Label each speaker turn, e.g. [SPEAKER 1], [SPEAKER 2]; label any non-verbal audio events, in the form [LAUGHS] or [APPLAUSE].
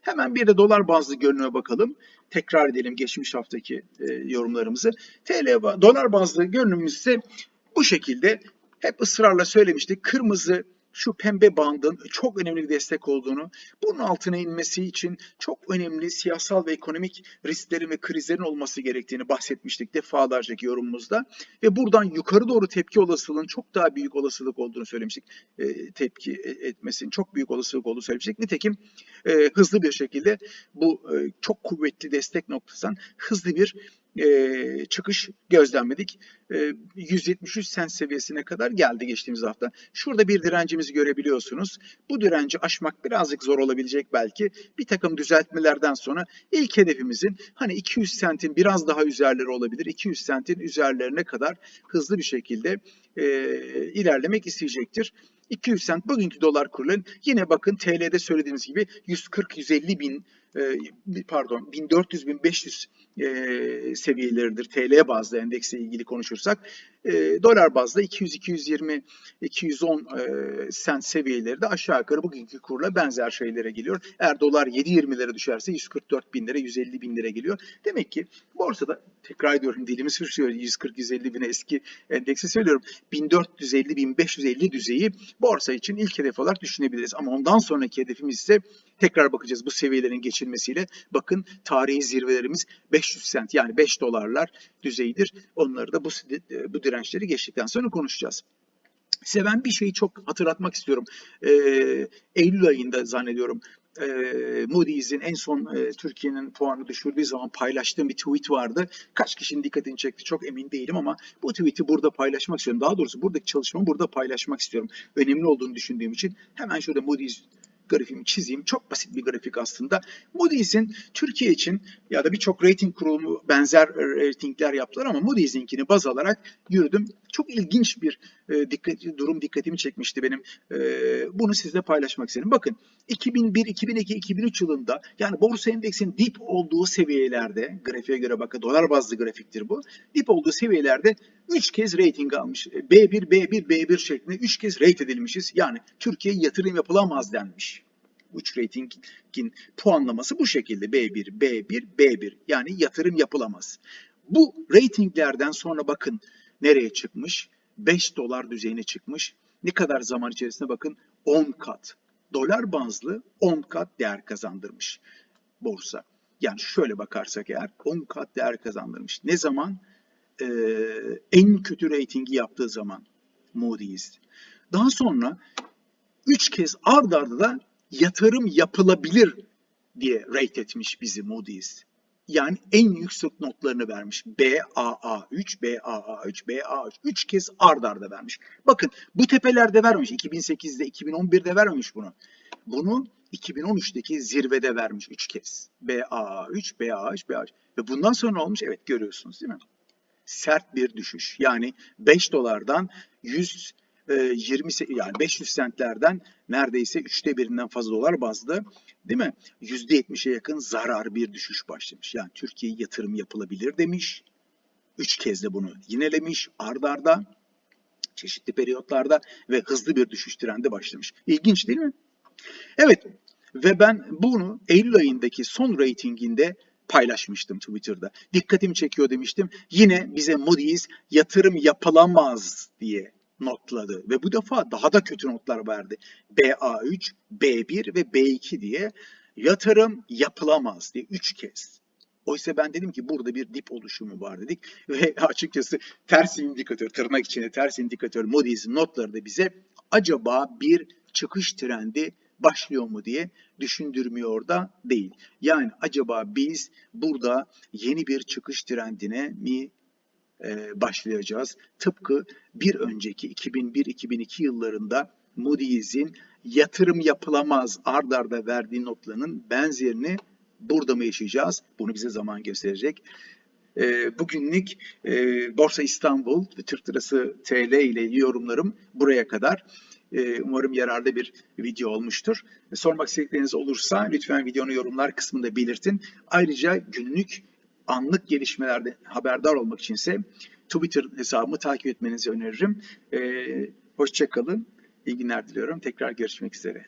[SPEAKER 1] Hemen bir de dolar bazlı görünüme bakalım. Tekrar edelim geçmiş haftaki e, yorumlarımızı. TL dolar bazlı görünümümüz ise bu şekilde hep ısrarla söylemiştik. Kırmızı şu pembe bandın çok önemli bir destek olduğunu, bunun altına inmesi için çok önemli siyasal ve ekonomik risklerin ve krizlerin olması gerektiğini bahsetmiştik defalarcaki yorumumuzda. Ve buradan yukarı doğru tepki olasılığının çok daha büyük olasılık olduğunu söylemiştik. E, tepki etmesinin çok büyük olasılık olduğunu söylemiştik. Nitekim e, hızlı bir şekilde bu e, çok kuvvetli destek noktasından hızlı bir e, çıkış gözlemledik. E, 173 sent seviyesine kadar geldi geçtiğimiz hafta. Şurada bir direncimizi görebiliyorsunuz. Bu direnci aşmak birazcık zor olabilecek belki. Bir takım düzeltmelerden sonra ilk hedefimizin hani 200 sentin biraz daha üzerleri olabilir. 200 sentin üzerlerine kadar hızlı bir şekilde e, ilerlemek isteyecektir. 200 sent bugünkü dolar kurların yine bakın TL'de söylediğimiz gibi 140-150 bin e, pardon 1400-1500 e, seviyeleridir TL bazlı endeksle ilgili konuşursak. E, dolar bazda 200-220-210 e, sent seviyeleri de aşağı yukarı bugünkü kurla benzer şeylere geliyor. Eğer dolar 7.20'lere düşerse 144 bin lira 150 bin lira geliyor. Demek ki borsada tekrar ediyorum dilimi sürçüyor 140-150 bine eski endeksi söylüyorum. 1450-1550 düzeyi borsa için ilk hedef olarak düşünebiliriz. Ama ondan sonraki hedefimiz ise tekrar bakacağız bu seviyelerin geçilmesiyle. Bakın tarihi zirvelerimiz 500 sent yani 5 dolarlar düzeyidir. Onları da bu, bu dirençleri geçtikten sonra konuşacağız. Size ben bir şeyi çok hatırlatmak istiyorum. Ee, Eylül ayında zannediyorum e, Moody's'in en son e, Türkiye'nin puanı düşürdüğü zaman paylaştığım bir tweet vardı. Kaç kişinin dikkatini çekti çok emin değilim ama bu tweet'i burada paylaşmak istiyorum. Daha doğrusu buradaki çalışmamı burada paylaşmak istiyorum. Önemli olduğunu düşündüğüm için hemen şurada Moody's grafiğimi çizeyim. Çok basit bir grafik aslında. Moody's'in Türkiye için ya da birçok rating kurulumu benzer ratingler yaptılar ama Moody's'inkini baz alarak yürüdüm. Çok ilginç bir e, dikkat, durum dikkatimi çekmişti benim. E, bunu sizle paylaşmak istedim. Bakın 2001, 2002, 2003 yılında yani borsa endeksin dip olduğu seviyelerde grafiğe göre bakın dolar bazlı grafiktir bu. Dip olduğu seviyelerde 3 kez rating almış. B1, B1, B1 şeklinde 3 kez rate edilmişiz. Yani Türkiye yatırım yapılamaz denmiş. 3 ratingin puanlaması bu şekilde B1, B1, B1 yani yatırım yapılamaz. Bu ratinglerden sonra bakın nereye çıkmış? 5 dolar düzeyine çıkmış. Ne kadar zaman içerisinde bakın 10 kat. Dolar bazlı 10 kat değer kazandırmış borsa. Yani şöyle bakarsak eğer 10 kat değer kazandırmış. Ne zaman? Ee, en kötü ratingi yaptığı zaman Moody's. Daha sonra 3 kez ard arda da yatırım yapılabilir diye rate etmiş bizi Moody's. Yani en yüksek notlarını vermiş. BAA3, BAA3, BAA3. 3 kez ard arda vermiş. Bakın bu tepelerde vermemiş. 2008'de, 2011'de vermemiş bunu. Bunu 2013'teki zirvede vermiş 3 kez. BAA3, BAA3, BAA3. Ve bundan sonra olmuş? Evet görüyorsunuz değil mi? Sert bir düşüş. Yani 5 dolardan 100 20 yani 500 sentlerden neredeyse üçte birinden fazla dolar bazlı değil mi? %70'e yakın zarar bir düşüş başlamış. Yani Türkiye yatırım yapılabilir demiş. Üç kez de bunu yinelemiş ardarda arda, çeşitli periyotlarda ve hızlı bir düşüş trendi başlamış. İlginç değil mi? Evet ve ben bunu Eylül ayındaki son ratinginde paylaşmıştım Twitter'da. Dikkatimi çekiyor demiştim. Yine bize Moody's yatırım yapılamaz diye notladı ve bu defa daha da kötü notlar verdi. BA3, B1 ve B2 diye yatırım yapılamaz diye 3 kez. Oysa ben dedim ki burada bir dip oluşumu var dedik ve [LAUGHS] açıkçası ters indikatör, tırnak içinde ters indikatör Moody's'in notları da bize acaba bir çıkış trendi başlıyor mu diye düşündürmüyor da değil. Yani acaba biz burada yeni bir çıkış trendine mi başlayacağız. Tıpkı bir önceki 2001-2002 yıllarında Moody's'in yatırım yapılamaz ard arda verdiği notlarının benzerini burada mı yaşayacağız? Bunu bize zaman gösterecek. E, bugünlük e, Borsa İstanbul ve Türk Lirası TL ile yorumlarım buraya kadar. Umarım yararlı bir video olmuştur. Sormak istedikleriniz olursa lütfen videonun yorumlar kısmında belirtin. Ayrıca günlük anlık gelişmelerde haberdar olmak içinse Twitter hesabımı takip etmenizi öneririm. Ee, Hoşçakalın. İyi günler diliyorum. Tekrar görüşmek üzere.